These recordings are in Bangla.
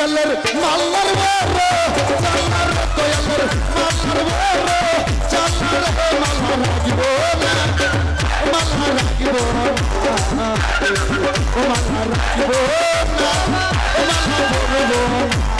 দয়ালের মাল্লার বড় জাল্লার দয়ালের মাল্লার বড় জাল্লার হে মাল্লা রাখিব না, মাল্লা রাখিব না ও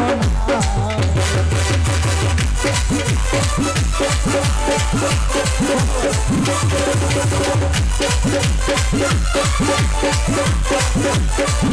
কাঁচা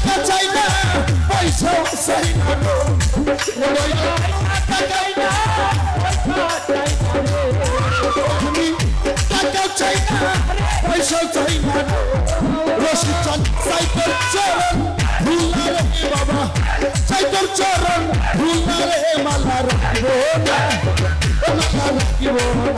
টাকা চাই না পয়সা চাই না টাকা চাই না আমি টাকা চাই না পয়সা চাই না। রশি চান সাইকেল চরণ ভুলনা রে বাবা সাইকেল চরণ ভুলনা রে মালা রাখিব না মালা রাখিব না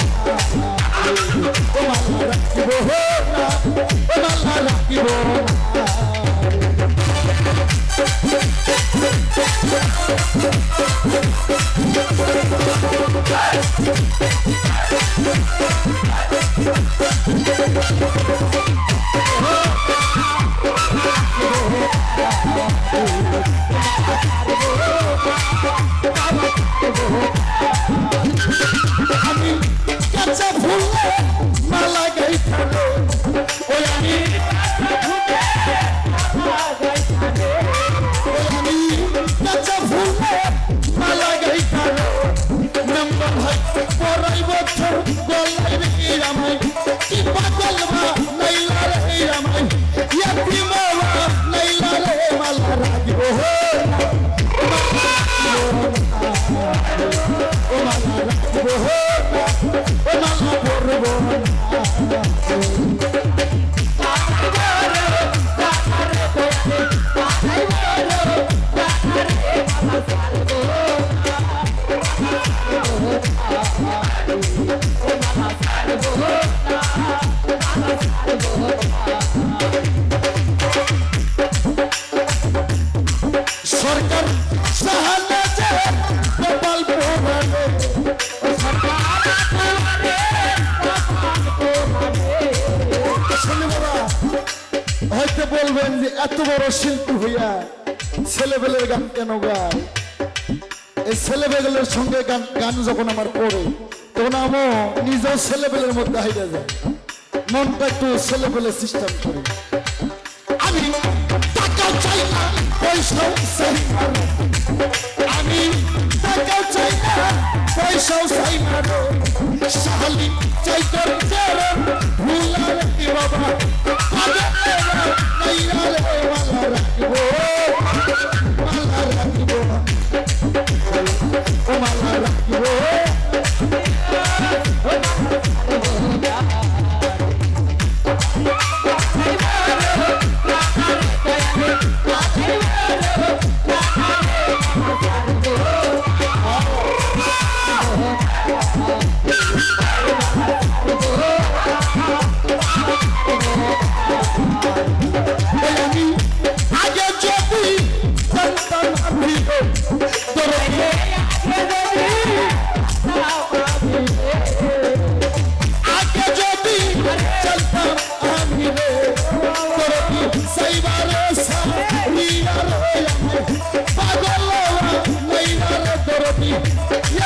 আমি বলবেন যে এত বড় শিল্পী হইয়া ছেলেবেলের গান কেন গায়? এই ছেলেবেলের সঙ্গে গান গান যখন আমার পড়ে, তখন আমও নিজেও ছেলেবেলের মধ্যে হাইরা যায়। মনটা একটু ছেলেবেলে সিস্টেম করি। আমি টাকা চাই না, পয়সাও চাই আমি টাকা চাই না, পয়সাও চাই না। শাহালি চাই তোর চরণ ভুলা রে বাবা?